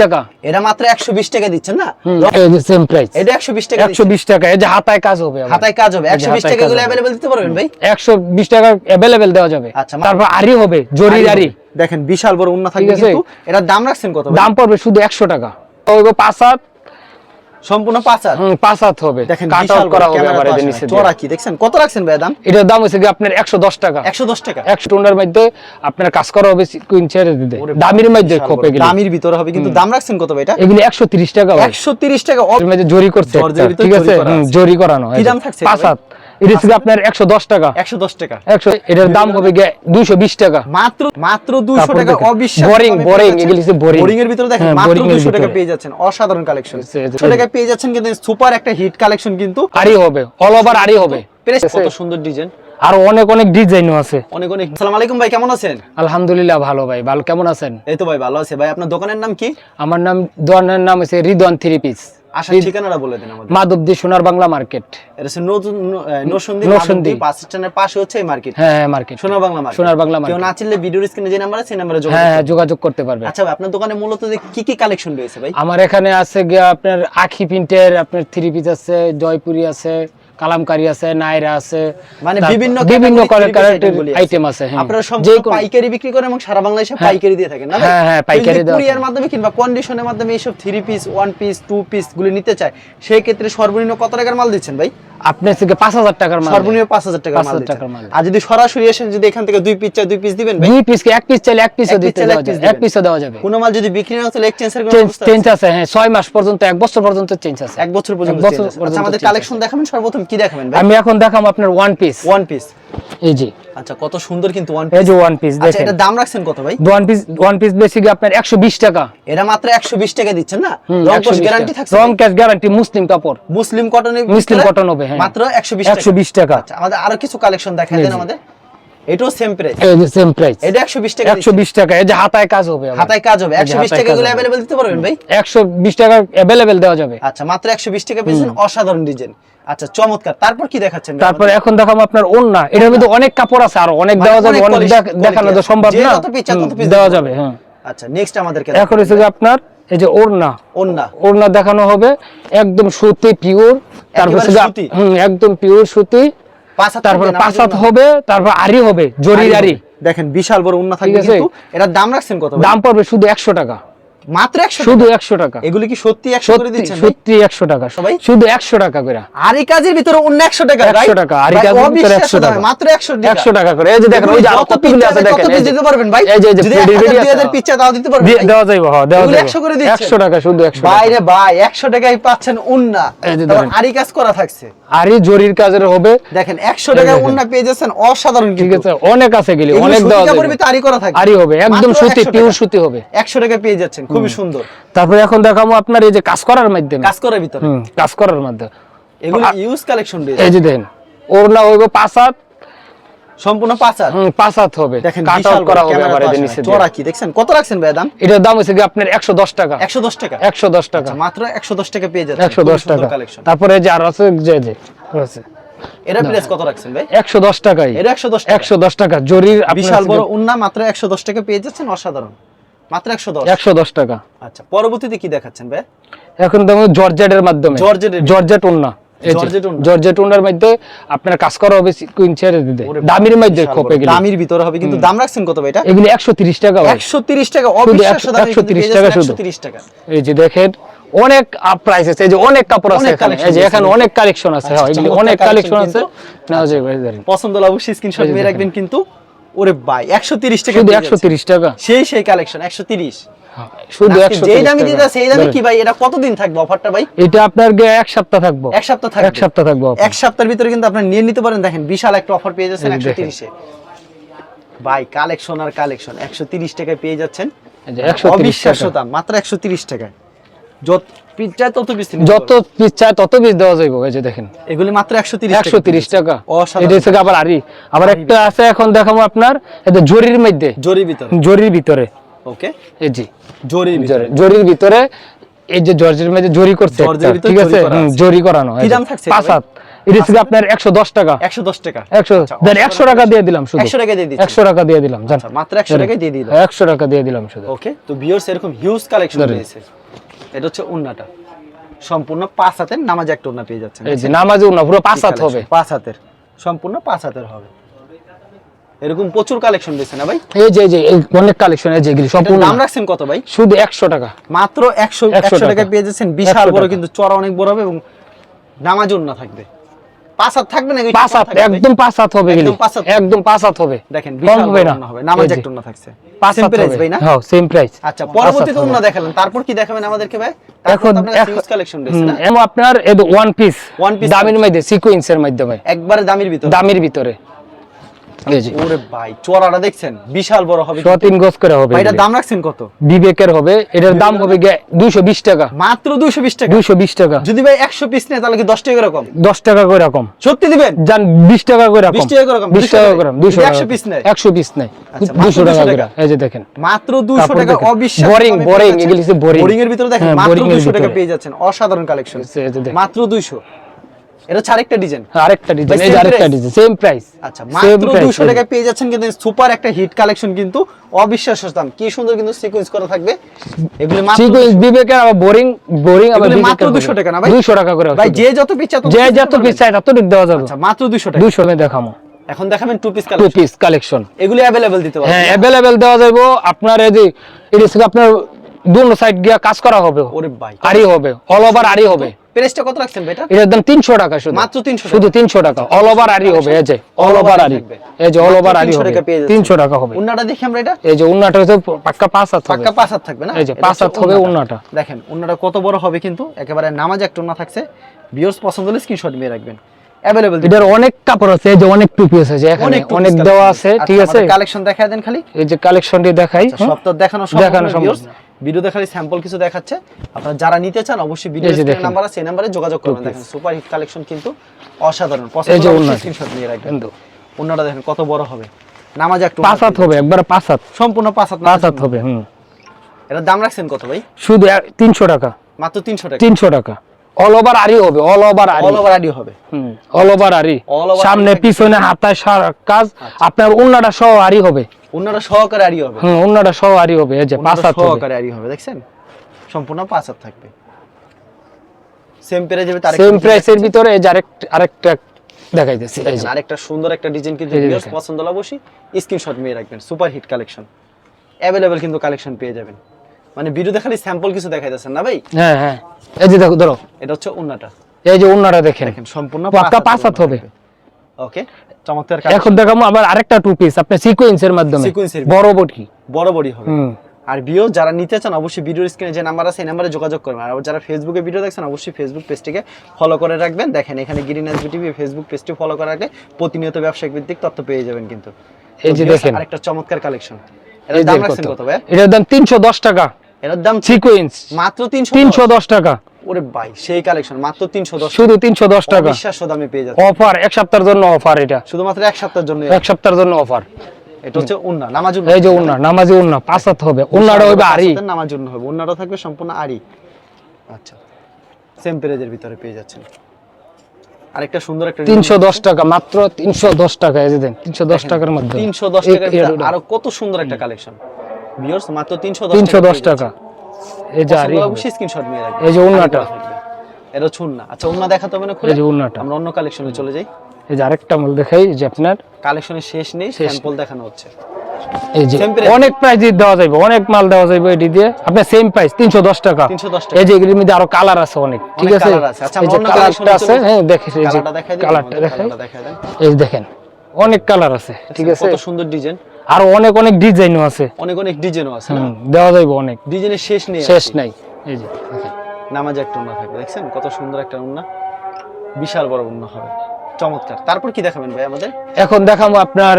টাকা। এটা মাত্র টাকা দিচ্ছেন না? সেম প্রাইস এটা একশো বিশ টাকা একশো বিশ টাকা এই যে হাতায় কাজ হবে হাতায় কাজ হবে। এই যে একশো বিশ হাতায় টাকা গুলো। দিতে পারবেন ভাই? একশো বিশ টাকা অ্যাভেলেবেল দেওয়া যাবে। আচ্ছা, তারপর আরি হবে জরি আরি দেখেন বিশাল বড় উন্না থাকবে কিন্তু। দাম রাখছেন কত দাম পড়বে শুধু একশো টাকা। ওই পাঁচ হাত। সম্পূর্ণ পাঁচাত। হাজার হুম, পাঁচ হাত হবে। দেখেন কাট আউট করা হবে আবার এদের নিচে চড়া কি দেখছেন? কত রাখছেন ভাই দাম? এটার দাম হচ্ছে কি আপনার একশো দশ টাকা। একশো দশ টাকা। একশো টনের মধ্যে আপনার কাজ করা হবে কুইন ছেড়ে দিতে দামির মধ্যে খোপে গেলে দামির ভিতরে হবে কিন্তু দাম রাখছেন কত ভাই এটা? এগুলি একশো তিরিশ টাকা ভাই। একশো তিরিশ টাকা এর মধ্যে জরি করছে ঠিক আছে। জরি করানো কি দাম থাকছে পাঁচ ভাই? হাত এটা হচ্ছে আপনার একশো দশ টাকা। একশো দশ টাকা। একশো এটার দাম হবে গিয়ে দুইশো বিশ টাকা। মাত্র মাত্র দুশো তারপর টাকা অবিশ্বাস এগুলি হচ্ছে boring। বোরিং এর ভিতরে দেখেন হ্যাঁ, মাত্র boring এর দুশো টাকা পেয়ে যাচ্ছেন। অসাধারণ কালেকশন সে- সে- দুশো টাকা পেয়ে যাচ্ছেন কিন্তু সুপার একটা হিট কালেকশন কিন্তু আরি হবে অল ওভার আরি হবে। প্রেস কত সুন্দর ডিজাইন আর অনেক অনেক ডিজাইনও আছে। অনেক অনেক। আসসালামু আলাইকুম ভাই কেমন আছেন? আলহামদুলিল্লাহ ভালো ভাই ভালো। কেমন আছেন? এই তো ভাই ভালো আছে। ভাই আপনার দোকানের নাম কি? আমার নাম দোকানের নাম হচ্ছে রিদন থ্রি পিস আসার ঠিকানাটা বলে দিন আমাদের। মাধবদী সোনার বাংলা মার্কেট। এটা হচ্ছে নতুন নসন্দি। নরসিংদী। বাস স্ট্যান্ডের পাশে হচ্ছে এই মার্কেট। হ্যাঁ হ্যাঁ মার্কেট। সোনার বাংলা মার্কেট। সোনার বাংলা কেউ মার্কেট। না চিনলে ভিডিওর স্ক্রিনে যে নাম্বার আছে সেই নাম্বারে যোগাযোগ হ্যাঁ হ্যাঁ যোগাযোগ করতে পারবে। আচ্ছা ভাই আপনার দোকানে মূলত যে কি কি কালেকশন রয়েছে ভাই? আমার এখানে আছে আপনার আখি প্রিন্টের আপনার থ্রি পিস আছে জয়পুরি আছে কালামকারি আছে নাইরা আছে মানে বিভিন্ন বিভিন্ন। আইটেম আছে হ্যাঁ আপনারা সম্পূর্ণ পাইকারি বিক্রি করেন এবং সারা বাংলাদেশে হ্যাঁ। পাইকারি দিয়ে থাকেন না হ্যাঁ, হ্যাঁ, পাইকারি কুরিয়ার মাধ্যমে কিংবা কন্ডিশনের মাধ্যমে এইসব three piece one piece two piece গুলি নিতে চায় সেই ক্ষেত্রে সর্বনিম্ন কত টাকার মাল দিচ্ছেন ভাই আপনি থেকে পাঁচ হাজার টাকার মাল সর্বনিম্ন পাঁচ হাজার টাকার মাল টাকার মাল। আর যদি সরাসরি এসে যদি এখান থেকে দুই পিস চাই দুই পিস দিবেন ভাই? দুই পিস এক পিস চাইলে এক পিসও দিতে দেওয়া এক যাবে। এক পিসও দেওয়া যাবে। কোনো মাল যদি বিক্রি না হয় তাহলে এক্সচেঞ্জ চেঞ্জ কোনো চেঞ্জ আছে? হ্যাঁ ছয় মাস পর্যন্ত এক বছর পর্যন্ত চেঞ্জ আছে। এক বছর পর্যন্ত। আচ্ছা আমাদের কালেকশন দেখাবেন সর্বপ্রথম কি দেখাবেন ভাই? আমি এখন দেখাম আপনার ওয়ান পিস ওয়ান পিস এই যে আচ্ছা কত সুন্দর কিন্তু ওয়ান এই পিস যে ওয়ান পিস আচ্ছা দেখেন। এটা দাম রাখছেন কত ভাই? One piece one piece basic আপনার একশো বিশ টাকা? এটা মাত্র একশো বিশ টাকা দিচ্ছেন না? রং 120 গ্যারান্টি থাকছে রং ক্যাশ গ্যারান্টি মুসলিম কাপড়। মুসলিম কটনে মুসলিম কটন হবে হ্যাঁ। মাত্র একশো বিশ একশো বিশ টাকা। আচ্ছা আমাদের আরও কিছু কালেকশন দেখাই দেন আমাদের। এটাও সেম প্রাইস এই যে সেম প্রাইস এটা একশো বিশ টাকা একশো বিশ টাকা এই যে হাতায় কাজ হবে হাতায় কাজ হবে। টাকা গুলো। দিতে পারবেন ভাই? টাকা দেওয়া যাবে। আচ্ছা মাত্র একশো বিশ টাকা পেয়েছেন অসাধারণ ডিজাইন আচ্ছা চমৎকার। তারপর কি দেখাচ্ছেন? তারপর এখন দেখাম আপনার ওন্না এটার মধ্যে অনেক কাপড় আছে আর। অনেক মানে দেওয়া যাবে অনেক দেখানো তো সম্ভব না। দেওয়া যাবে হ্যাঁ আচ্ছা নেক্সট আমাদেরকে এখন হচ্ছে যে আপনার এই যে ওড়না। ওন্না ওড়না দেখানো হবে। একদম সুতি পিওর তারপর একদম পিওর সুতি। তারপর হবে তারপর আরি হবে জরি আরি দেখেন বিশাল বড় উন্না থাকবে এটা কিন্তু। দাম রাখছেন কত দাম পড়বে শুধু একশো টাকা। মাত্র একশো শুধু একশো টাকা। এগুলি কি সত্যি একশো করে দিচ্ছেন সত্যি একশো টাকা। সবাই? শুধু একশো টাকা করে। আরি কাজের ভিতরে অন্য একশো টাকা 100 টাকা, আরি ভাই, কাজের ভিতরে 100 টাকা। মাত্র টাকা। করে। এই যে দেখেন ওই যে আরও কতগুলি আছে দেখেন এই দিতে পারবেন ভাই। এই যে এই। পিচ্চা তাও দিতে পারবেন দেওয়া যাইব হ্যাঁ দেওয়া যাইব। 100 করে দিচ্ছেন? একশো টাকা শুধু একশো ভাই রে ভাই একশো টাকায় পাচ্ছেন উন্না। এই। আরি কাজ করা থাকছে। আরই জরির কাজের হবে। দেখেন একশো টাকায় দেখেন। উন্না পেয়ে যাচ্ছেন অসাধারণ ঠিক আছে অনেক আছে গেলি অনেক দেওয়া যাবে আরি করা থাকবে। আরি হবে একদম সুতি পিওর। সুতি হবে। একশো টাকায় পেয়ে যাচ্ছেন। খুবই সুন্দর। তারপরে এখন দেখাবো আপনার এই যে কাজ করার মাধ্যমে। কাজ করার ভিতরে। কাজ করার মাধ্যমে। এগুলো ইউজ কালেকশন এই যে দেখেন ওড়না হইব পাঁচ হাত। সম্পূর্ণ পাঁচ হাজার হুম, পাঁচ হাত হবে। দেখেন কাট আউট করা হবে আবার এই নিচে না। চড়া কি? দেখছেন? কত রাখছেন ভাই দাম? এটার দাম হচ্ছে কি আপনার একশো দশ টাকা। একশো দশ টাকা? একশো দশ টাকা। আচ্ছা মাত্র একশো দশ টাকা পেয়ে যাচ্ছে একশো দশ টাকা। কালেকশন তারপরে যে আর আছে যে যে আছে। এটা প্রাইস কত রাখছেন ভাই? একশো দশ টাকাই। এটা একশো দশ টাকা। জরির আপনার বিশাল বড় উন্না মাত্র একশো দশ টাকা পেয়ে যাচ্ছেন অসাধারণ। মাত্র একশো দশ? একশো দশ টাকা। আচ্ছা পরবর্তীতে কি দেখাচ্ছেন ভাই? এখন জর্জেটের মাধ্যমে। জর্জেট যে, জর্জেট। জর্জেট মধ্যে আপনার কাজ করা হবে দিতে। দামির মধ্যে খোপে। গেলে দামির ভিতরে হবে কিন্তু দাম রাখছেন কত ভাই এটা? এগুলি একশো তিরিশ টাকা ভাই। একশো তিরিশ টাকা অবিশ্বাস্য দামে 130 টাকা শুধু। একশো তিরিশ টাকা। এই যে দেখেন অনেক প্রাইস আছে। এই যে অনেক কাপড় আছে এখানে। এই যে এখানে অনেক কালেকশন আছে। আচ্ছা, হ্যাঁ, এগুলি অনেক কালেকশন আছে। যাবে ধরেন। পছন্দ হলে অবশ্যই স্ক্রিনশট রাখবেন কিন্তু। ওরে ভাই একশো তিরিশ টাকা শুধু পেয়ে একশো যাচ্ছেন। তিরিশ টাকা? সেই সেই কালেকশন একশো তিরিশ। শুধু আজকে একশো যেই দামে দিতে সেই দামে কি ভাই এটা কতদিন থাকবে অফারটা ভাই? এটা আপনার এক সপ্তাহ থাকব। এক সপ্তাহ থাকবে। এক সপ্তাহ থাকব। এক সপ্তাহের ভিতরে কিন্তু আপনি নিয়ে নিতে পারেন। দেখেন বিশাল একটা অফার পেয়ে যাচ্ছেন এই একশো তিরিশে। ভাই কালেকশন আর কালেকশন একশো তিরিশ টাকায় পেয়ে যাচ্ছেন। 130 অবিশ্বাস্য দাম মাত্র একশো তিরিশ টাকায়। যত পিস চায় তত পিস যত পিস চায় তত পিস দেওয়া যাইব এই যে দেখেন। এগুলি মাত্র একশো তিরিশ একশো তিরিশ টাকা। এটা হচ্ছে আবার আরি আবার একটা আছে এখন দেখাবো আপনার এটা জরির মধ্যে। জরির ভিতরে। জরির ভিতরে। ওকে। এই জি জরির ভিতরে। জরি- জরির ভিতরে এই যে জর্জের মধ্যে জরি করছে ঠিক আছে। জরি করানো কি দাম থাকছে পাঁচ এটা হাত এটা হচ্ছে আপনার একশো দশ টাকা। একশো দশ টাকা। একশো আচ্ছা, দেন একশো টাকা দিয়ে দিলাম শুধু। একশো টাকা দিয়ে দিচ্ছি। একশো টাকা দিয়ে দিলাম জান। আচ্ছা, মাত্র একশো টাকায় দিয়ে দিল একশো টাকা দিয়ে দিলাম শুধু। ওকে তো ভিউয়ার্স এরকম হিউজ কালেকশন রয়েছে। এটা হচ্ছে উন্নাটা। সম্পূর্ণ পাঁচ হাতের নামাজ একটা উন্না পেয়ে যাচ্ছেন। এই যে নামাজে উন্না পুরো পাঁচ হাত হবে? পাঁচ হাতের। সম্পূর্ণ পাঁচ হাতের হবে। এরকম প্রচুর কালেকশন দিয়েছে না ভাই? এই যে যে এই অনেক কালেকশন এই যেগুলি সম্পূর্ণ। দাম রাখছেন কত ভাই? শুধু একশো টাকা। মাত্র একশো 100 একশো টাকা টাকা। পেয়ে যাচ্ছেন। বিশাল বড় কিন্তু চড়া অনেক বড় হবে এবং নামাজ উন্না থাকবে। পাঁচ থাকবে নাকি? একদম হবে একদম একদম হবে। দেখেন বিশাল হবে না। হবে নামাজ একটু না থাকছে। হবে। ভাই না? হ্যাঁ সেম প্রাইস আচ্ছা পরবর্তীতে অন্য দেখালেন। তারপর কি দেখাবেন আমাদেরকে ভাই? এখন কালেকশন না? আপনার এই ওয়ান পিস ওয়ান পিস দামের মধ্যে সিকোয়েন্সের মাধ্যমে একবারে দামির ভিতর। দামের ভিতরে। ওরে ভাই চড়াটা দেখছেন? বিশাল বড় হবে তিন গজ করে হবে ভাই দাম রাখছেন কত? বিবেকের হবে। এটার দাম হবে গিয়ে দুইশো বিশ টাকা। মাত্র দুইশো বিশ টাকা? দুইশো বিশ টাকা। যদি ভাই একশো পিস নেয় তাহলে কি দশ টাকা এরকম দশ টাকা করে রকম সত্যি দিবেন? যান বিশ টাকা করে রকম 20 টাকা করে রকম, বিশ 200 টাকা করে। করে দুইশো যদি টাকা 100 piece নেয়? একশো পিস নেই টাকা করে এই যে দেখেন। মাত্র দুশো কাপড় টাকা। অবিশ্বাস এগুলি বোরিং এর ভিতরে দেখেন হ্যাঁ, মাত্র টাকা পেয়ে যাচ্ছেন। অসাধারণ কালেকশন। মাত্র দুইশো। এটা হচ্ছে আরেকটা ডিজাইন। আরেকটা ডিজাইন। ভাই, এই আরেকটা ডিজাইন সেম প্রাইস আচ্ছা মাত্র দুশো টাকায় পেয়ে যাচ্ছেন কিন্তু সুপার একটা হিট কালেকশন কিন্তু অবিশ্বাস্য দাম। কি সুন্দর কিন্তু সিকোয়েন্স করা থাকবে। এগুলি মাত্র সিকোয়েন্স বিবেকের আবার বোরিং বোরিং আবার মাত্র 200 টাকা না ভাই? দুইশো টাকা করে ভাই যে যত পিস তত যে যত নিতে পিস চাই তত দেওয়া যাবে। আচ্ছা মাত্র দুশো টাকা। দুইশো মে দেখামো এখন দেখাবেন two piece two piece collection এগুলি দিতে হ্যাঁ দেওয়া যাবে আপনার এই যে এটা আপনার দুনো সাইড গিয়া কাজ করা হবে। ওরে ভাই। আড়ি হবে। অল ওভার আড়ি হবে। প্রাইসটা কত রাখছেন এটার দাম তিনশো টাকা শুধু। মাত্র 300 শুধু তিনশো টাকা। অল ওভার আড়ি হবে এই যে অল ওভার থাকবে। এই যে অল ওভার মাত্র আড়ি 300 টাকা হবে। উন্নাটা দেখি আমরা এটা? এই যে উন্নাটা হচ্ছে পাক্কা পাঁচ হাত হবে। পাক্কা পাঁচ হাত থাকবে না? এই যে পাঁচ হাত হবে উন্নাটা। দেখেন উন্নাটা কত বড় হবে কিন্তু একেবারে নামাজ একটা উন্না থাকছে। ভিউয়ার্স পছন্দ হলে স্ক্রিনশট নিয়ে রাখবেন। অ্যাভেলেবল এটার অনেক কাপড় আছে এই যে অনেক টুপি আছে যে এখানে অনেক দেওয়া আছে ঠিক আছে? কালেকশন দেখায় দেন খালি। এই যে কালেকশনটি দেখাই আচ্ছা, সব তো দেখানো দেখানো সম্ভব ভিডিও দেখালে স্যাম্পল কিছু দেখাচ্ছে। আপনারা যারা নিতে চান অবশ্যই ভিডিও নাম্বার আছে এই নাম্বারে যোগাযোগ করবেন। দেখেন সুপার হিট কালেকশন কিন্তু অসাধারণ। এই যে হলে স্ক্রিনশট নিয়ে রাখবেন। কিন্তু উন্নাটা দেখেন কত বড় হবে। নামাজ একটু পাঁচ হাত হবে একবার পাঁচ হাত। সম্পূর্ণ পাঁচ হাত পাঁচ হাত হবে হুম। এটার দাম রাখছেন কত ভাই? শুধু তিনশো টাকা। মাত্র তিনশো টাকা। তিনশো টাকা। অল ওভার আড়ি হবে অল ওভার আড়ি। অল ওভার আইডি হবে। হুম অল ওভার over সামনে পিছনে হাতায় সারা কাজ। আপনার উন্নাটা সহ আড়ি হবে। সহকারে আইডি হবে। হুম সহ আড়ি হবে এই যে পাঁচ হাত সহকারে আইডি হবে দেখছেন? সম্পূর্ণ পাঁচ হাত থাকবে। সেম পেরে যাবে তার সেম প্রাইসের ভিতরে এই যে আরেকটা আরেকটা দেখাইতেছি এই যে। আরেকটা সুন্দর একটা ডিজাইন কিন্তু ভিউয়ার্স পছন্দ হলে অবশ্যই স্ক্রিনশট নিয়ে রাখবেন সুপার হিট কালেকশন অ্যাভেলেবেল কিন্তু কালেকশন পেয়ে যাবেন। মানে ভিডিও খালি স্যাম্পল কিছু দেখাই যাচ্ছেন না ভাই? হ্যাঁ হ্যাঁ। এই যে দেখো ধরো। এটা হচ্ছে উন্নাটা। এই যে উন্নাটা দেখেন। দেখেন সম্পূর্ণ পাক্কা পাঁচ হাত হবে। ওকে চমৎকার এখন দেখাবো আবার আরেকটা টু পিস আপনি সিকোয়েন্সের মাধ্যমে। এর বড় বটি বড় বড়ি হবে। আর ভিডিও যারা নিতে চান অবশ্যই ভিডিওর স্ক্রিনে যে নাম্বার আছে এই নাম্বারে যোগাযোগ করবেন। আর যারা ফেসবুকে ভিডিও দেখছেন অবশ্যই ফেসবুক পেজটিকে ফলো করে রাখবেন। দেখেন এখানে গ্রিন এসবি টিভি ফেসবুক পেজটি ফলো করে রাখলে প্রতিনিয়ত ব্যবসায়িক ভিত্তিক তথ্য পেয়ে যাবেন কিন্তু। এই যে দেখেন। আরেকটা চমৎকার কালেকশন এটার দাম রাখছেন কত? ভাই এটার দাম তিনশো দশ টাকা। এটার দাম সিকোয়েন্স মাত্র তিনশো তিনশো দশ টাকা। ওরে ভাই সেই কালেকশন মাত্র তিনশো দশ শুধু তিনশো দশ টাকা। বিশ্বাস দামে পেয়ে যাচ্ছে। অফার এক সপ্তাহের জন্য অফার এটা। শুধুমাত্র এক সপ্তাহের জন্য এক সপ্তাহের জন্য অফার এটা হচ্ছে উন্না নামাজ এই যে উন্না নামাজি উন্না পাঁচ হাত হবে। উন্নাটা হইবে আড়ি নামাজ জন্য হবে। উন্নাটা থাকবে সম্পূর্ণ আড়ি আচ্ছা সেম পেরেজের ভিতরে পেয়ে যাচ্ছেন। আরেকটা সুন্দর একটা তিনশো দশ টাকা মাত্র তিনশো দশ টাকা এই যে দেন তিনশো দশ টাকার মধ্যে। তিনশো দশ এই- টাকার এই- ভিতরে আরও কত সুন্দর একটা কালেকশন ভিউয়ার্স মাত্র তিনশো দশ তিনশো দশ টাকা। এই যে আড়ি অবশ্যই স্ক্রিনশট নিয়ে রাখবেন এই যে উন্নাটা। আড়ি করা থাকবে। এটা হচ্ছে উন্না আচ্ছা উন্না দেখাতে হবে না খুলে? এই যে উন্নাটা আমরা অন্য কালেকশনে চলে যাই। এই যে আরেকটা মাল দেখাই যে আপনার। কালেকশনের শেষ নেই স্যাম্পল দেখানো হচ্ছে। এই যে অনেক প্রাইস দেওয়া যাবে অনেক মাল দেওয়া যাবে এটি দিয়ে। আপনার সেম প্রাইস তিনশো দশ টাকা। 310 টাকা। এই যে এগুলির মধ্যে আরও কালার আছে অনেক ঠিক আছে? colour আচ্ছা, এই যে কালারটা আছে হ্যাঁ দেখে এই যে কালারটা দেখাই কালারটা দেখাই। কালারটা দেখাই দেন। এই দেখেন অনেক কালার আছে ঠিক আছে? কত সুন্দর ডিজাইন আরও অনেক অনেক ডিজাইনও আছে। অনেক অনেক ডিজাইনও আছে দেওয়া যাবে অনেক। ডিজাইনের শেষ নেই শেষ নাই এই যে নামাজ একটা উন্না থাকবে দেখছেন? কত সুন্দর একটা উন্না। বিশাল বড় উন্না হবে। চমৎকার। তারপর কি দেখাবেন ভাই আমাদের? এখন দেখাবো আপনার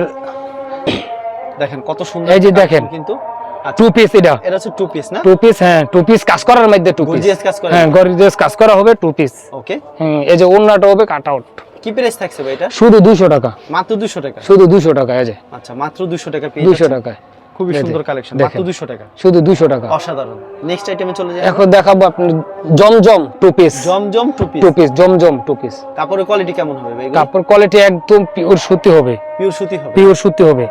দেখেন কত সুন্দর এই যে দেখেন। কিন্তু। আচ্ছা। টু পিস এটা। এটা হচ্ছে টু পিস না? টু পিস হ্যাঁ টু পিস কাজ করার মধ্যে টু পিস Gorgeous কাজ করা হ্যাঁ গরিজেস কাজ করা হবে টু পিস ওকে হুম এই যে ওন্নাটা হবে কাট আউট কি প্রাইস থাকছে ভাই এটা? শুধু দুশো টাকা। মাত্র দুশো টাকা? শুধু দুশো টাকা এই যে। আচ্ছা মাত্র দুশো টাকা পেয়ে দুশো যাচ্ছেন। টাকায়। খুবই সুন্দর কালেকশন মাত্র 200 টাকা। শুধু দুশো টাকা। অসাধারণ। নেক্সট আইটেমে চলে যায় এখন দেখাবো আপনি জমজম টু পিস জমজম টু পিস টু পিস জমজম টু পিস কাপড়ের কোয়ালিটি কেমন হবে ভাই কাপড় কোয়ালিটি একদম পিওর সুতি হবে। পিওর সুতি হবে? পিওর সুতি হবে।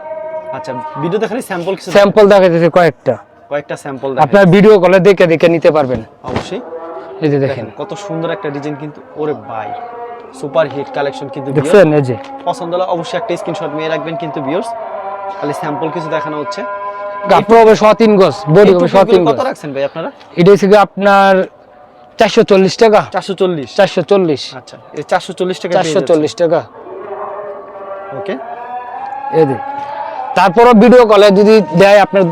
আচ্ছা ভিডিওতে খালি স্যাম্পল কিছু স্যাম্পল দেখা যাচ্ছে কয়েকটা। কয়েকটা স্যাম্পল আপনার ভিডিও কলে দেখে দেখে নিতে পারবেন। অবশ্যই। এই যে দেখেন। দেখেন কত সুন্দর একটা ডিজাইন কিন্তু। ওরে ভাই। সুপার হিট কালেকশন কিন্তু দেখছেন? এই যে। পছন্দ হলে অবশ্যই একটা স্ক্রিনশট নিয়ে রাখবেন কিন্তু ভিউয়ার্স খালি স্যাম্পল কিছু দেখানো হচ্ছে। কাপড় হবে শ তিন গজ বডি হবে টুপিগুলো তিন কত রাখছেন ভাই আপনারা? এটা হচ্ছে আপনার চারশো চল্লিশ টাকা। চারশো চল্লিশ। চারশো চল্লিশ। আচ্ছা এই চারশো চল্লিশ টাকা চারশো চল্লিশ টাকা। ওকে। এই যে। তারপরও ভিডিও কলে যদি দেয় আপনার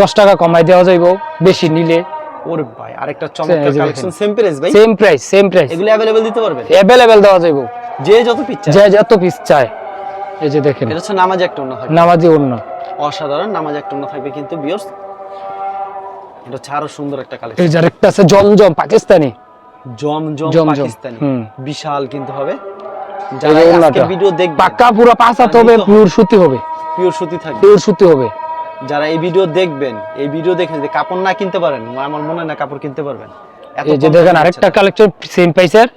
দশ টাকা কমাই দেওয়া যাইব বেশি নিলে। ওরে ভাই আরেকটা চমৎকার কালেকশন সেম প্রাইস ভাই? সেম প্রাইস সেম প্রাইস এগুলো অ্যাভেলেবেল দিতে পারবেন? অ্যাভেলেবেল দেওয়া যাইব। যে যত পিচ্ছা যে যত পিস চায়। এই যে দেখেন। এটা হচ্ছে নামাজ একটা থাকবে। নামাজি অন্য অসাধারণ নামাজ একটা থাকবে কিন্তু এটা হচ্ছে আরও সুন্দর একটা কালেকশন এই যে আরেকটা আছে জমজম পাকিস্তানি। জম জম জমজম, পাকিস্তানি। বিশাল কিন্তু হবে। যারা আজকে ভিডিও দেখবে পাক্কা পুরো পাঁচ হাত হবে হবে। পিওর সুতি হবে। পিওর সুতি থাকবে। পিওর সুতি হবে। যারা এই ভিডিও দেখবেন এই ভিডিও দেখে যদি কাপড় না কিনতে পারেন আমার মনে হয় না কাপড় কিনতে পারবেন। এই যে দেখেন আরেকটা কালেকশন সেম প্রাইসের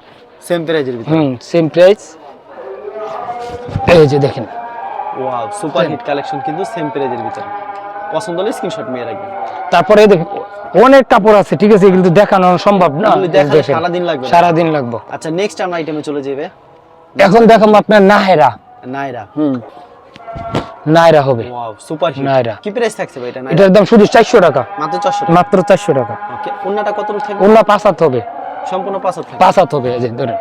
সেম প্রাইজের ভিতরে। হুম সেম প্রাইস এই যে দেখেন। ওয়াও সুপার হিট কালেকশন কিন্তু সেম প্রাইজের ভিতরে। পছন্দ হলে স্ক্রিনশট নিয়ে রাখবেন। তারপরে দেখেন অনেক কাপড় আছে ঠিক আছে কিন্তু দেখানো সম্ভব না। দেখেন। সারাদিন লাগবে। না। সারাদিন লাগবে। আচ্ছা নেক্সট আমরা আইটেমে চলে যাবে এখন দেখাবো আপনার নাহেরা। নাইরা হুম। নাইরা হবে। সুপার নাইরা। কি প্রাইস থাকছে ভাই এটা এটার দাম শুধু চারশো টাকা। মাত্র 400 মাত্র চারশো টাকা। ওকে ওন্নাটা কত থাকবে? অন্য পাঁচ হাত হবে। সম্পূর্ণ পাঁচ হাত থাকবে? পাঁচ হাত হবে এই যে ধরেন।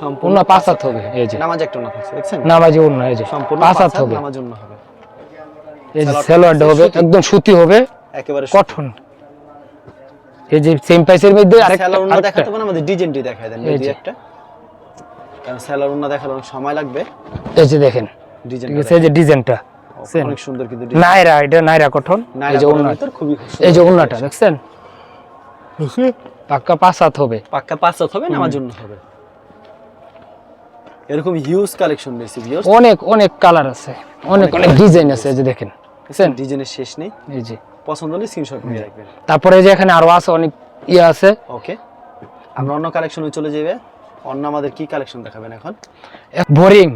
সম্পূর্ণ পাঁচ হাত হবে এই যে। নামাজ একটা থাকছে দেখছেন? নামাজি অন্য এই যে। সম্পূর্ণ পাঁচ হাত হবে। নামাজ অন্য হবে। এই যে সালোয়ার- সালোয়ারটা হবে একদম সুতি হবে একেবারে কঠন এই যে সেম প্রাইসের মধ্যে আরেকটা আরেকটা। দেখাতে পারেন আমাদের ডিজাইনটি দেখায় দেন এই যে। একটা। কারণ স্যালার উন্না দেখালে সময় লাগবে। এই যে দেখেন ঠিক আছে এই যে ডিজাইনটা? অনেক সুন্দর কিন্তু নাইরা এটা নাইরা কঠন এই যে ওন্না খুবই এই যে ওন্নাটা দেখছেন? পাক্কা পাঁচ হাত হবে। পাক্কা পাঁচ হাত হবে নামার জন্য হবে। এরকম হিউজ কালেকশন রয়েছে অনেক অনেক কালার আছে। অনেক অনেক ডিজাইন আছে। এই যে দেখেন। দেখছেন? ডিজাইনের শেষ নেই। এই যে। পছন্দ হলে স্ক্রিনশট নিয়ে রাখবেন। তারপরে এই যে এখানে আরও আছে অনেক ইয়ে আছে। ওকে। আমরা অন্য কালেকশনে চলে যাবে অন্য আমাদের কি কালেকশন দেখাবেন এখন? বোরিং।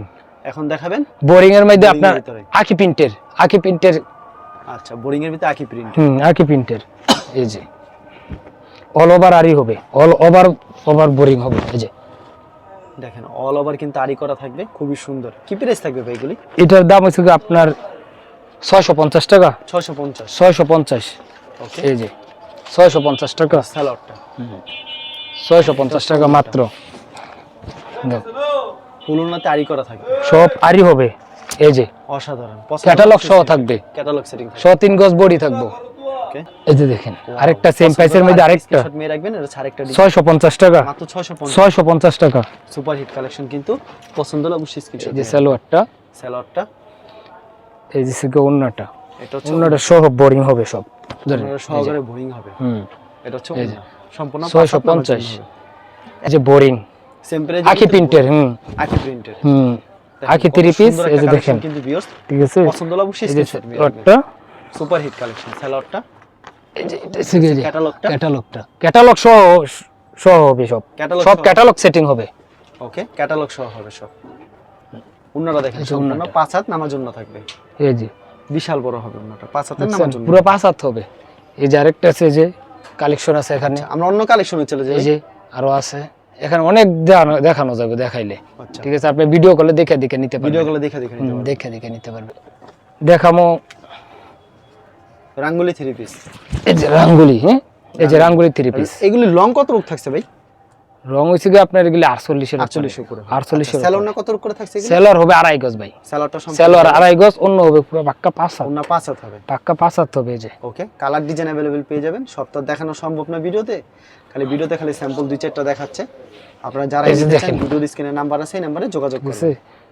এখন দেখাবেন? বোরিং এর মধ্যে আপনার। আকি প্রিন্টের আকি প্রিন্টের। আচ্ছা বোরিং এর ভিতরে আকি প্রিন্ট। হুম আকি প্রিন্টের। এই যে। অল ওভার আরই হবে। অল ওভার ওভার বোরিং হবে। এই যে। দেখেন অল ওভার কিন্তু আরি করা থাকবে। খুবই সুন্দর। কি প্রাইস থাকবে ভাই এগুলি? এটার দাম হচ্ছে আপনার ছয়শো পঞ্চাশ টাকা। ছয়শো পঞ্চাশ। ছয়শো পঞ্চাশ। ওকে এই যে। ছয়শো পঞ্চাশ টাকা। স্যালাডটা ছয়শো পঞ্চাশ টাকা মাত্র। ফুলনাতে আরি করা থাকবে। সব আরই হবে। এই যে অসাধারণ। ক্যাটালগ সহ থাকবে। ক্যাটালগ সেটিং ছ তিন গজ বডি থাকব। এই যে দেখেন আরেকটা সেম প্রাইসের মধ্যে আরেকটা মেয়ে রাখবেন এটা আরেকটা ডিজাইন। ছয়শো পঞ্চাশ টাকা। মাত্র 650 ছয়শো পঞ্চাশ টাকা। সুপার হিট কালেকশন কিন্তু পছন্দ হলে অবশ্যই স্ক্রিনশট এই যে সালোয়ারটা। স্যালাডটা এই যে সিকে অন্যটা এটা হচ্ছে অন্যটা সহ বোরিং হবে সব। সহকারে বোরিং হবে। হুম। এটা হচ্ছে। সম্পূর্ণ 650 এই যে বোরিং আখি প্রিন্টের হুম আকি প্রিন্টের হুম আখি থ্রি পিস এই যে দেখেন। কিন্তু ভিউয়ার্স ঠিক আছে? পছন্দ সুপার হিট কালেকশন স্যালাডটা এই যে এটা হচ্ছে গিয়ে যে ক্যাটালগটা ক্যাটালগটা ক্যাটালগ সহ সহ হবে সব। সব ক্যাটালগ সেটিং হবে। ওকে ক্যাটালগ সহ হবে সব। উন্নাটা দেখেন। পাঁচ হাত নামার জন্য থাকবে। এই যে। বিশাল বড় হবে উন্নাটা। পাঁচ হাতের নামার জন্য পুরো পাঁচ হাত হবে। এই যে আরেকটা আছে যে কালেকশন আছে এখানে। আমরা অন্য কালেকশনে চলে যাই। এই যে আরও আছে। এখানে অনেক দেখানো দেখানো যাবে দেখাইলে। আচ্ছা। ঠিক আছে আপনি ভিডিও কলে দেখে দেখে নিতে পারবেন। ভিডিও কলে দেখে দেখে নিতে পারবেন। দেখে দেখে নিতে পারবেন। দেখামো। রাঙ্গুলি থ্রি পিস এই যে রাঙ্গুলি হ্যাঁ? এই যে রাঙ্গুলি। থ্রি পিস এগুলি লং কত রূপ থাকছে ভাই? রং হয়েছে কি আপনার এগুলি আটচল্লিশের আটচল্লিশ উপরে আটচল্লিশের স্যালোর না কত করে থাকছে সেলর হবে আড়াই গজ ভাই। সম্পূর্ণ সেলর আড়াই গজ অন্য হবে পুরো পাক্কা পাঁচ হাত। ওনা পাঁচ হাত হবে। পাক্কা পাঁচ হাত হবে যে। ওকে কালার ডিজাইন অ্যাভেলেবেল পেয়ে যাবেন। সব তো দেখানো সম্ভব না ভিডিওতে। খালি ভিডিওতে খালি স্যাম্পল দুই চারটা দেখাচ্ছে। আপনারা যারা নিতে চান দেখেন। ভিডিওর স্ক্রিনে নাম্বার আছে এই নাম্বারে যোগাযোগ আছে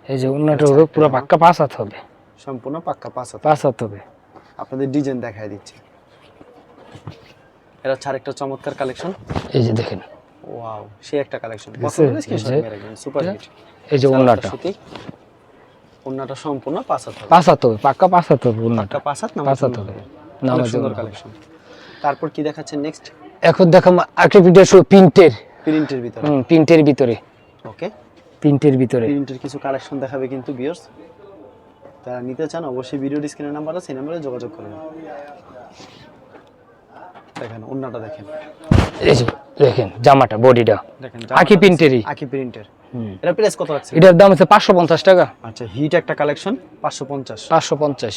এই যে অন্যটা হবে পুরো পাক্কা পাঁচ হাত হবে। সম্পূর্ণ পাক্কা পাঁচ হাত। পাঁচ হাত হবে। আপনাদের ডিজাইন দেখায় দিচ্ছে। এটা হচ্ছে আরেকটা চমৎকার কালেকশন এই যে দেখেন। ওয়াও সে একটা কালেকশন পছন্দ সুপার হিট এই যে সুতি ওন্নাটা সম্পূর্ণ পাঁচ হাত হবে পাঁচ হবে পাক্কা পাঁচ হাত হবে উন্নাটা। পাক্কা পাঁচ হাত পাঁচ হবে নামাজ সুন্দর কালেকশন তারপর কি দেখাচ্ছেন নেক্সট এখন দেখাম আর্কিপিটের প্রিন্টের প্রিন্টের ভিতরে। হুম প্রিন্টের ভিতরে। ওকে প্রিন্টের ভিতরে। প্রিন্টের কিছু কালেকশন দেখাবে কিন্তু বিয়ার্স তারা নিতে চান অবশ্যই ভিডিও স্ক্রিনের নাম্বার আছে সেই নাম্বারে যোগাযোগ করবেন। দেখেন অন্যটা দেখেন। এই যে। দেখেন জামাটা বডিটা। আকি প্রিন্টেরই। আকি প্রিন্টের। এটা প্রাইস কত রাখছে এটার দাম হচ্ছে পাঁচশো পঞ্চাশ টাকা। আচ্ছা হিট একটা কালেকশন পাঁচশো পঞ্চাশ। পাঁচশো পঞ্চাশ।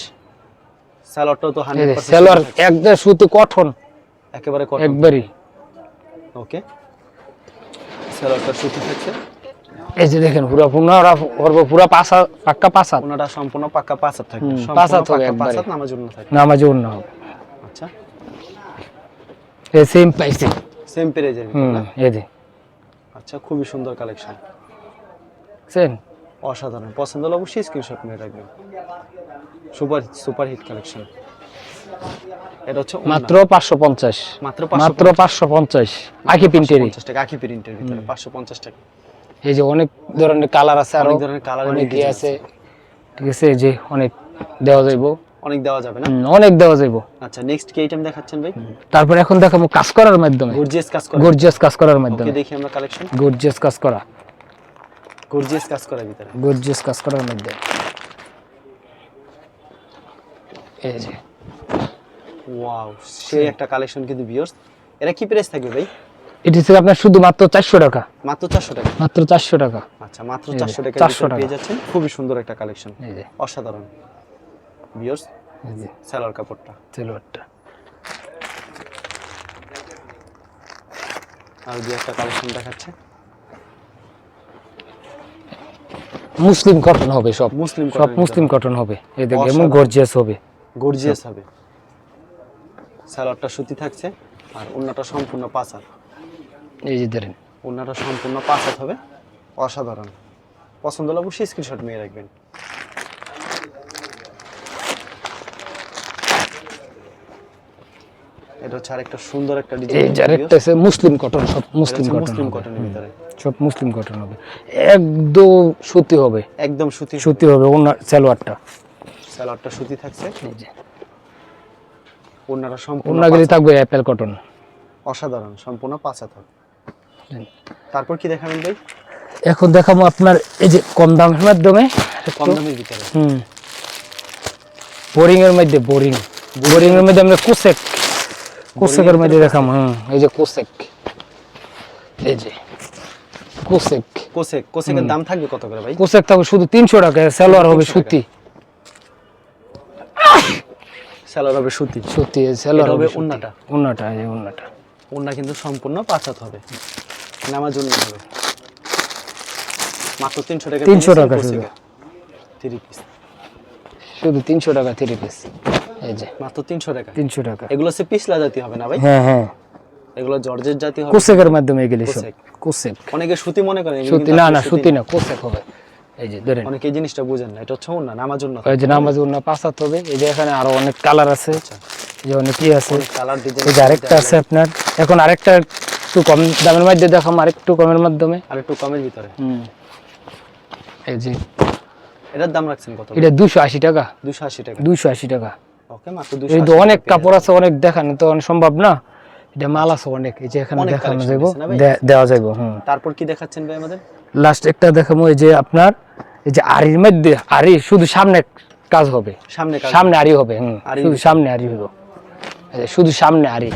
স্যালাডটাও তো হান্ড্রেড সেলোয়ার একদম সুতি কঠন একেবারে কত একবারই। ওকে। স্যালাডটা সুতি থাকছে এই যে দেখেন পুরা পুনরা করব পুরা পাঁচ পাক্কা পাঁচ ওনাটা সম্পূর্ণ পাক্কা পাঁচ থাকবে। পাঁচ পাক্কা পাঁচ নামার জন্য থাকবে। নামাজে হবে। আচ্ছা। এই সেম পাইছে সেম এই যে। আচ্ছা খুবই সুন্দর কালেকশন সেম অসাধারণ। পছন্দ হলে অবশ্যই স্ক্রিনশট নিয়ে রাখবেন। সুপার সুপার হিট কালেকশন এটা হচ্ছে মাত্র পাঁচশো পঞ্চাশ। মাত্র মাত্র পাঁচশো পঞ্চাশ। আকি প্রিন্টেরই। পঞ্চাশ টাকা আকি প্রিন্টের ভিতরে পাঁচশো পঞ্চাশ টাকা। এই যে অনেক ধরনের কালার আছে আরও। অনেক ধরনের কালার অনেক আছে। ঠিক আছে এই যে অনেক দেওয়া যাইব। অনেক দেওয়া যাবে না? অনেক দেওয়া যাইব। আচ্ছা নেক্সট কি আইটেম দেখাচ্ছেন ভাই? তারপর এখন দেখাবো কাজ করার মাধ্যমে। গর্জিয়াস কাজ করা। গর্জিয়াস কাজ করার মাধ্যমে। দেখি আমরা কালেকশন গর্জিয়াস কাজ করা। গর্জিয়াস কাজ করার ভিতরে। গর্জিয়াস কাজ করার মাধ্যমে এই যে। ওয়াও সেই একটা কালেকশন কিন্তু ভিউয়ার্স এটা কি প্রাইস থাকবে ভাই? এটি ছিল আপনার শুধু মাত্র চারশো টাকা। মাত্র চারশো টাকা? মাত্র চারশো টাকা। আচ্ছা মাত্র চারশো টাকা 400 টাকা। পেয়ে যাচ্ছেন। খুবই সুন্দর একটা কালেকশন অসাধারণ। ভিউয়ার্স সালোয়ার কাপড়টা। সিলভারটা আর দু একটা কালেকশন দেখাচ্ছে। মুসলিম কটন হবে সব। মুসলিম সব মুসলিম কটন হবে। এই দেখে অসাধারণ। গর্জিয়াস হবে। গর্জিয়াস হবে। সালোয়ারটা সুতি থাকছে আর অন্যটা সম্পূর্ণ পাঁচ হাত এই যে ধরেন। সম্পূর্ণ পাঁচ হাত হবে। অসাধারণ। পছন্দ হলে অবশ্যই স্ক্রিনশট নিয়ে রাখবেন। এটা হচ্ছে আরেকটা সুন্দর একটা এই ডিজাইন যে আরেকটা আছে মুসলিম কটন সব মুসলিম কটন মুসলিম। কটনের ভিতরে। সব মুসলিম কটন হবে। একদম সুতি হবে। একদম সুতি সুতি হবে অন্য সালোয়ারটা। সালোয়ারটা সুতি থাকছে। এই অন্যটা সম্পূর্ণ অন্যগুলি থাকবে অ্যাপেল কটন অসাধারণ সম্পূর্ণ পাঁচ হাত তারপর কি দেখাবেন ভাই? এখন দেখাবো আপনার এই যে কম দামের মাধ্যমে। কম দামের ভিতরে। হুম। বোরিং এর মধ্যে বোরিং। বোরিং। এর মধ্যে আমরা কোসেক কোসেকের মধ্যে দেখাম হুম এই যে কোসেক। এই যে কোসেক। কোসেক কোসেকের দাম থাকবে কত করে ভাই? কোসেক থাকবে শুধু তিনশো টাকা সালোয়ার হবে সুতি। সালোয়ার হবে সুতি। সুতি সালোয়ার হবে ওন্নাটা। উন্নাটা। এই উন্নাটা। ওন্না কিন্তু সম্পূর্ণ পাঁচ হাত হবে। নামার জন্য হবে। মাত্র তিনশো টাকা 300 টাকা শুধু। Three piece. শুধু তিনশো টাকা থ্রি পিস। এই যে। মাত্র তিনশো টাকা। তিনশো টাকা। এগুলো হচ্ছে পিছলা জাতি হবে না ভাই? হ্যাঁ হ্যাঁ। এগুলো জর্জের জাতি হবে। কোসেকের মাধ্যমে এগুলি সব। কোসেক। অনেকে সুতি মনে করেন সুতি না না সুতি না। কোসেক হবে। এই যে ধরেন। অনেকে এই জিনিসটা বুঝেন না এটা হচ্ছে ওন্না নামার জন্য ওই যে নামাজ উন্না পাঁচাত হবে। এই যে এখানে আরও অনেক কালার আছে। আচ্ছা। যে অনেক ই আছে। কালার এই যে আরেকটা আছে আপনার। এখন আরেকটা একটু কম দামের মধ্যে দেখাম আরেকটু কমের মাধ্যমে। আর একটু কমের ভিতরে। হুম। এই যে এটার দাম রাখছেন কত? এটা দুশো আশি টাকা। দুশো আশি টাকা। দুশো আশি টাকা। এই তো অনেক কাপড় আছে অনেক দেখানো তো সম্ভব না? এটা মাল আছে অনেক এই যে এখানে দেখানো যাইব? দে- দেওয়া যাইব হুম। তারপর কি দেখাচ্ছেন ভাই আমাদের? লাস্ট একটা দেখাবো এই যে আপনার এই যে আরির মধ্যে আরি শুধু সামনে কাজ হবে। সামনে সামনে আরি হবে হুম আরি শুধু সামনে আরি হবে। শুধু সামনে আরি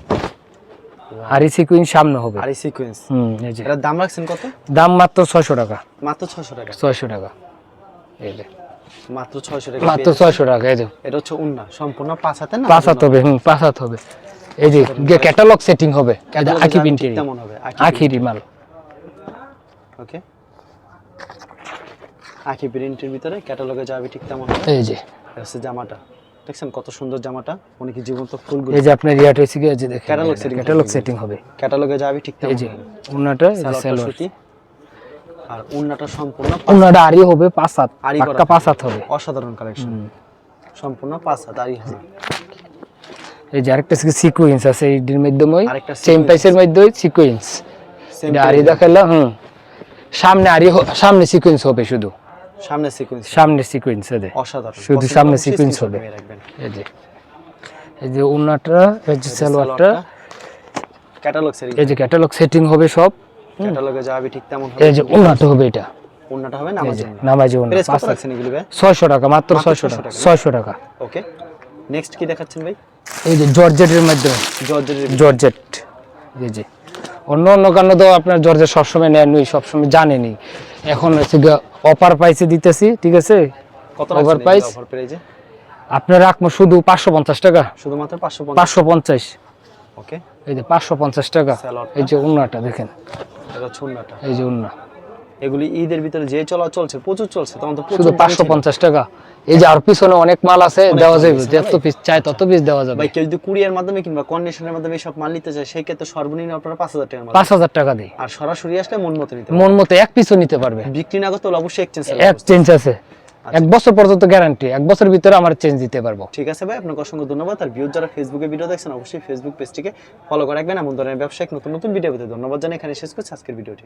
আরি সিকুইন সামনে হবে। আর এই সিকোয়েন্স হুম এই যে। এটার দাম রাখছেন কত? দাম মাত্র ছয়শো টাকা। মাত্র ছশো টাকা। ছয়শো টাকা। এই যে মাত্র ছয়শো টাকা মাত্র এই যে। এটা হচ্ছে উন্না সম্পূর্ণ পাঁচ হাতে না? পাঁচ হাত হবে হুম পাঁচ হাত হবে। এই যে ক্যাটালগ সেটিং হবে। প্রিন্টের হবে। আখিরি মাল ওকে আখি প্রিন্টের ভিতরে ক্যাটালগে যাবে ঠিক তেমন। এই যে। হচ্ছে জামাটা। দেখছেন কত সুন্দর জামাটা? অনেক জীবন্ত ফুলগুলো এই যে আপনার ইয়াট হয়েছে এই যে দেখেন। Catalog setting ক্যাটালগ সেটিং হবে। ক্যাটালগে যাবে ঠিক তেমন। এই যে সালোয়ার আর সম্পূর্ণ পাঁচ- উন্নাটা আরি হবে পাঁচ হাত পাক্কা পাঁচ হাত হবে। অসাধারণ কালেকশন সম্পূর্ণ পাঁচ হাত আড়ি হবে। এই যে আরেকটা সিকুয়েন্স আছে এইটির মাধ্যমে সেম প্রাইসের মধ্যে সিকুয়েন্স Same এটা আরি price এ। দেখাইলাম হুম। সামনে আরি হ- সামনে সিকুয়েন্স হবে শুধু। সামনে সিকোয়েন্স সামনে সিকোয়েন্স এদের অসাধারণ। শুধু সামনে screenshot হবে। এই যে। এই যে উন্নাটা এই যে সালোয়ারটা। ক্যাটালগ সেরি এই যে ক্যাটালগ সেটিং হবে সব। ক্যাটালগে যাবে ঠিক তেমন হবে এই যে হবে এটা। হবে নামাজ নামাজি কত রাখছেন এগুলি ভাই? ছয়শো টাকা মাত্র মাত্র 600 টাকা টাকা। ছয়শো টাকা। ওকে। নেক্সট কি দেখাচ্ছেন ভাই? এই যে জর্জেটের মাধ্যমে জর্জের জর্জেট। এই যে। অন্য অন্য কারণ তো আপনার জর্জেট সবসময় নেনই সবসময় জানেনি। এখন হচ্ছে অপার পাইসে দিতেছি ঠিক আছে? কত? অফার প্রাইজে আপনার রাখব শুধু পাঁচশো পঞ্চাশ টাকা। শুধুমাত্র 550 পাঁচশো পঞ্চাশ। ওকে। এই যে পাঁচশো পঞ্চাশ টাকা। এই যে উন্নাটা দেখেন। এটা ছুন্নাটা এই যে উন্না। এগুলি ঈদের ভিতরে যে চলা চলছে প্রচুর চলছে তখন তো শুধু পাঁচশো পঞ্চাশ টাকা। এই যে আর পিছনে অনেক মাল আছে দেওয়া যাবে যত পিস চাই তত পিস দেওয়া যাবে। ভাই কেউ যদি কুরিয়ার মাধ্যমে কিংবা কন্ডিশনের মাধ্যমে সব মাল নিতে চায় সেই ক্ষেত্রে সর্বনিম্ন আপনারা পাঁচ হাজার টাকা পাঁচ হাজার টাকা দিই আর সরাসরি আসলে মন মতো নিতে মন মতো এক পিসও নিতে পারবে। বিক্রি না করতে অবশ্যই এক্সচেঞ্জ এক চেঞ্জ আছে। এক বছর পর্যন্ত গ্যারান্টি এক বছর ভিতরে আমরা চেঞ্জ দিতে পারব। ঠিক আছে ভাই আপনাকে অসংখ্য ধন্যবাদ। আর ভিউ যারা ফেসবুকে ভিডিও দেখছেন অবশ্যই ফেসবুক পেজটিকে ফলো করে রাখবেন। এমন ধরনের ব্যবসায়িক নতুন নতুন ভিডিও পেতে ধন্যবাদ জানাই। এখানে শেষ করছি আজকের ভিডিওটি